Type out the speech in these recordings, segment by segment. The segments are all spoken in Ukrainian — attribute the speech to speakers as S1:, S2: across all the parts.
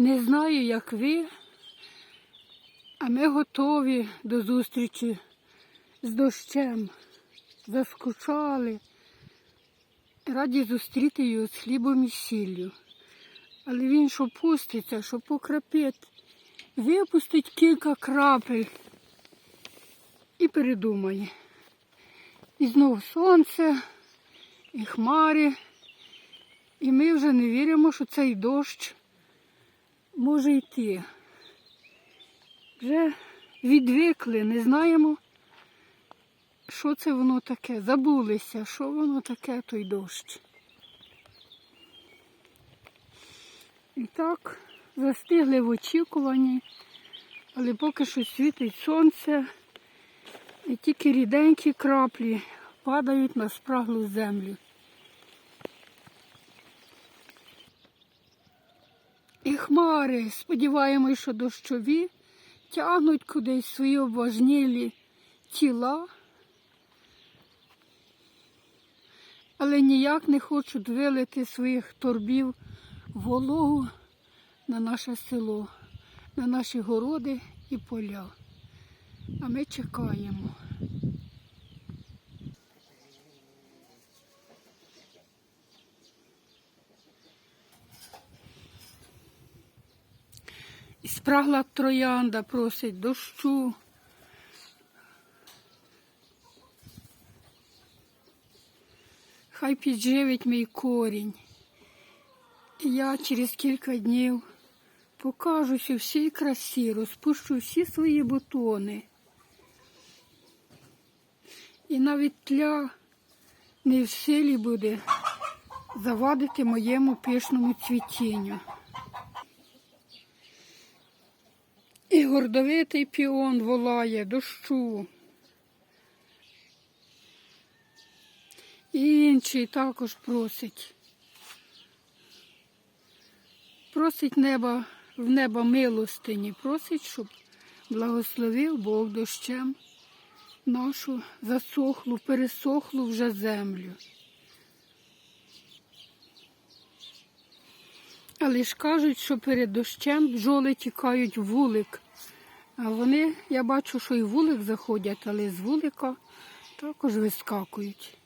S1: Не знаю, як ви, а ми готові до зустрічі з дощем. Заскучали. Раді зустріти його з хлібом і сіллю. Але він що пуститься, що покрапить, випустить кілька крапель і передумає. І знов сонце, і хмари. І ми вже не віримо, що цей дощ може йти. Вже відвикли, не знаємо, що це воно таке. Забулися, що воно таке, той дощ. І так, застигли в очікуванні, але поки що світить сонце, і тільки ріденькі краплі падають на спраглу землю. Хмари, сподіваємось, що дощові тягнуть кудись свої обважнілі тіла, але ніяк не хочуть вилити своїх торбів вологу на наше село, на наші городи і поля. А ми чекаємо. Спрагла троянда просить дощу. Хай підживить мій корінь. І я через кілька днів покажуся всій красі, розпущу всі свої бутони. І навіть тля не в силі буде завадити моєму пишному цвітінню. Гордовитий піон волає дощу. І інший також просить. Просить неба в неба милостині, просить, щоб благословив Бог дощем нашу засохлу, пересохлу вже землю. Але ж кажуть, що перед дощем бджоли тікають вулик. Вони, я бачу, що і вулик заходять, але з вулика також вискакують.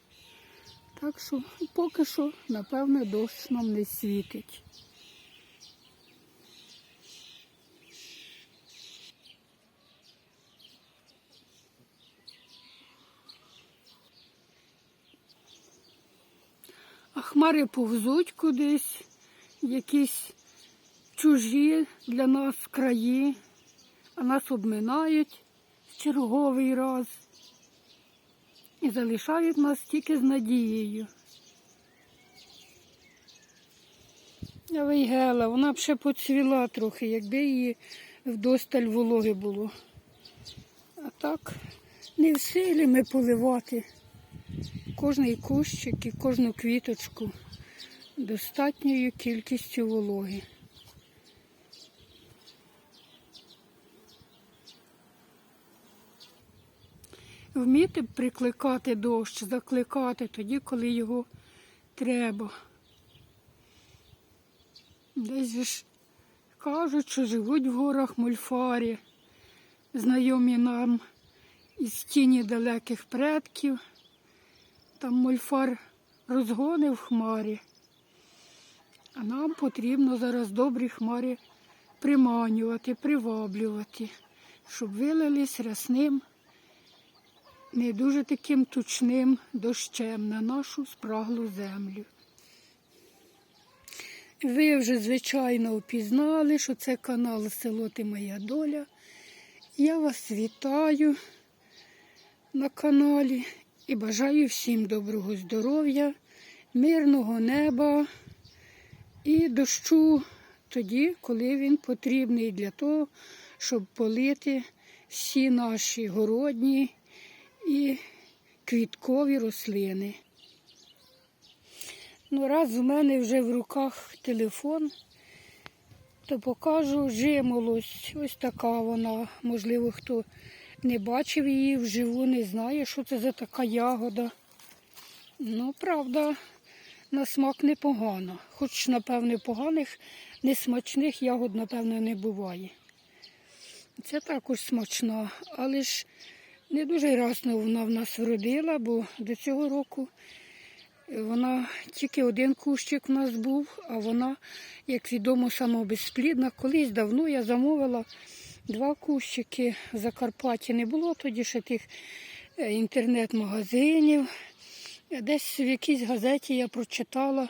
S1: Так що поки що, напевне, дощ нам не світить. А хмари повзуть кудись, якісь чужі для нас краї, а нас обминають в черговий раз і залишають нас тільки з надією. Вейгела, вона б ще поцвіла трохи, якби її вдосталь вологи було. А так не в силі ми поливати кожний кущик і кожну квіточку достатньою кількістю вологи. Вміти прикликати дощ, закликати тоді, коли його треба. Десь ж кажуть, що живуть в горах мульфарі, знайомі нам із тіні далеких предків. Там мульфар розгонив хмарі, а нам потрібно зараз добрі хмари приманювати, приваблювати, щоб вилились рясним, не дуже таким тучним дощем на нашу спраглу землю. Ви вже, звичайно, впізнали, що це канал Село Ти Моя Доля. Я вас вітаю на каналі і бажаю всім доброго здоров'я, мирного неба і дощу тоді, коли він потрібний для того, щоб полити всі наші городні і квіткові рослини. Ну, раз у мене вже в руках телефон, то покажу жимолость. Ось така вона. Можливо, хто не бачив її вживу, не знає, що це за така ягода. Ну, правда, на смак непогано. Хоч, напевне, поганих, несмачних ягод, напевно, не буває. Це також смачно, але ж не дуже расно вона в нас вродила, бо до цього року вона тільки один кущик в нас був, а вона, як відомо, самобезплідна. Колись давно я замовила два кущики в Закарпатті. Не було тоді ще тих е, інтернет-магазинів. Десь в якійсь газеті я прочитала,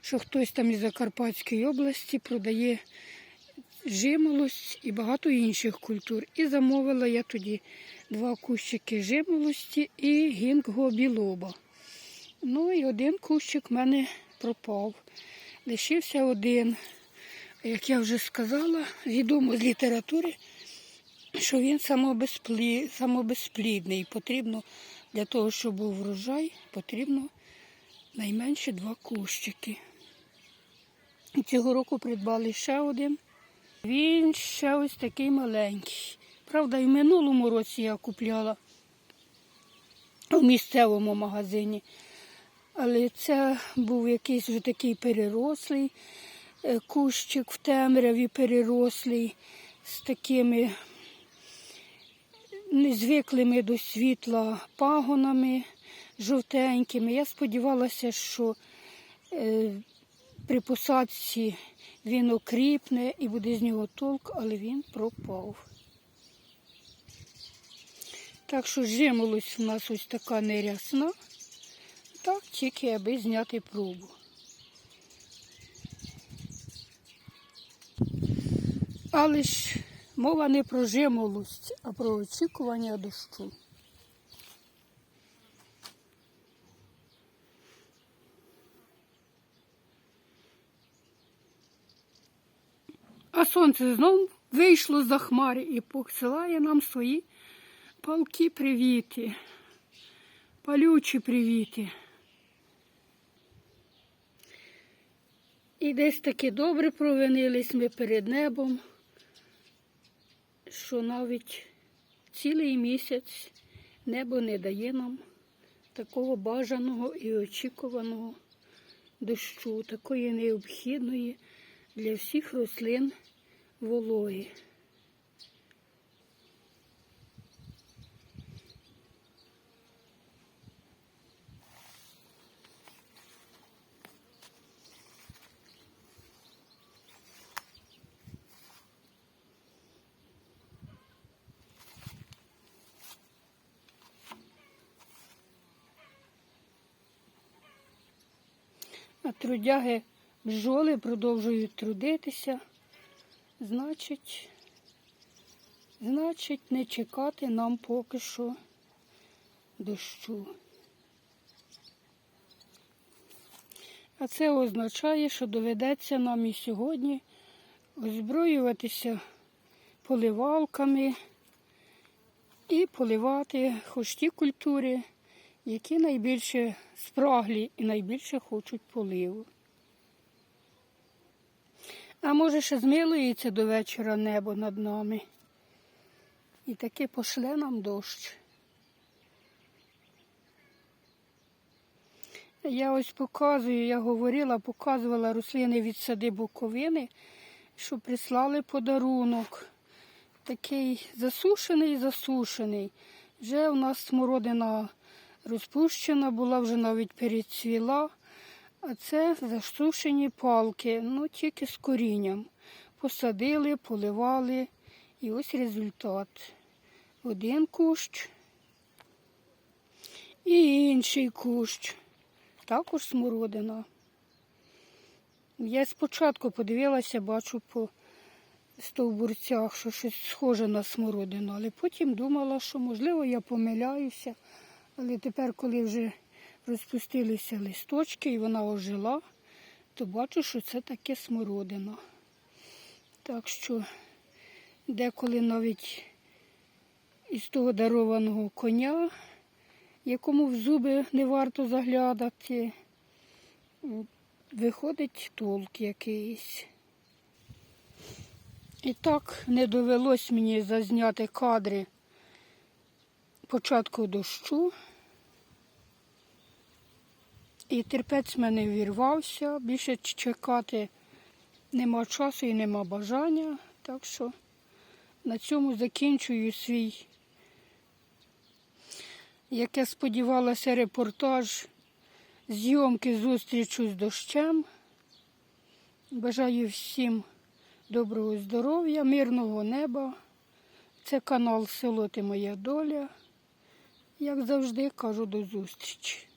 S1: що хтось там із Закарпатської області продає жимолость і багато інших культур. І замовила я тоді два кущики жимолості і гінго білоба. Ну і один кущик в мене пропав. Лишився один. Як я вже сказала, відомо з літератури, що він самобезплі... самобезплідний. Потрібно для того, щоб був врожай, потрібно найменше два кущики. Цього року придбали ще один. Він ще ось такий маленький. Правда, і в минулому році я купляла у місцевому магазині. Але це був якийсь вже такий перерослий е, кущик в темряві перерослий з такими незвиклими до світла пагонами жовтенькими. Я сподівалася, що е, при посадці він окріпне і буде з нього толк, але він пропав. Так що жимолость у нас ось така нерясна. Так, тільки аби зняти пробу. Але ж мова не про жимолость, а про очікування дощу. А сонце знов вийшло за хмари і посилає нам свої палки привіти, палючі привіти. І десь таки добре провинились ми перед небом, що навіть цілий місяць небо не дає нам такого бажаного і очікуваного дощу, такої необхідної для всіх рослин вологи. А трудяги бджоли продовжують трудитися. Значить, значить, не чекати нам поки що дощу. А це означає, що доведеться нам і сьогодні озброюватися поливалками і поливати хоч ті культури, які найбільше спраглі і найбільше хочуть поливу. А може ще змилується до вечора небо над нами. І таки пошле нам дощ. Я ось показую, я говорила, показувала рослини від сади Буковини, що прислали подарунок. Такий засушений, засушений. Вже у нас смородина розпущена, була вже навіть перецвіла. А це засушені палки, ну тільки з корінням. Посадили, поливали. І ось результат. Один кущ і інший кущ. Також смородина. Я спочатку подивилася, бачу по стовбурцях, що щось схоже на смородину, але потім думала, що можливо я помиляюся. Але тепер, коли вже розпустилися листочки і вона ожила, то бачу, що це таке смородина. Так що деколи навіть із того дарованого коня, якому в зуби не варто заглядати, виходить толк якийсь. І так не довелось мені зазняти кадри початку дощу. І терпець в мене вірвався. Більше чекати нема часу і нема бажання. Так що на цьому закінчую свій, як я сподівалася, репортаж зйомки зустрічу з дощем. Бажаю всім доброго здоров'я, мирного неба. Це канал Село Ти Моя Доля. Як завжди кажу до зустрічі.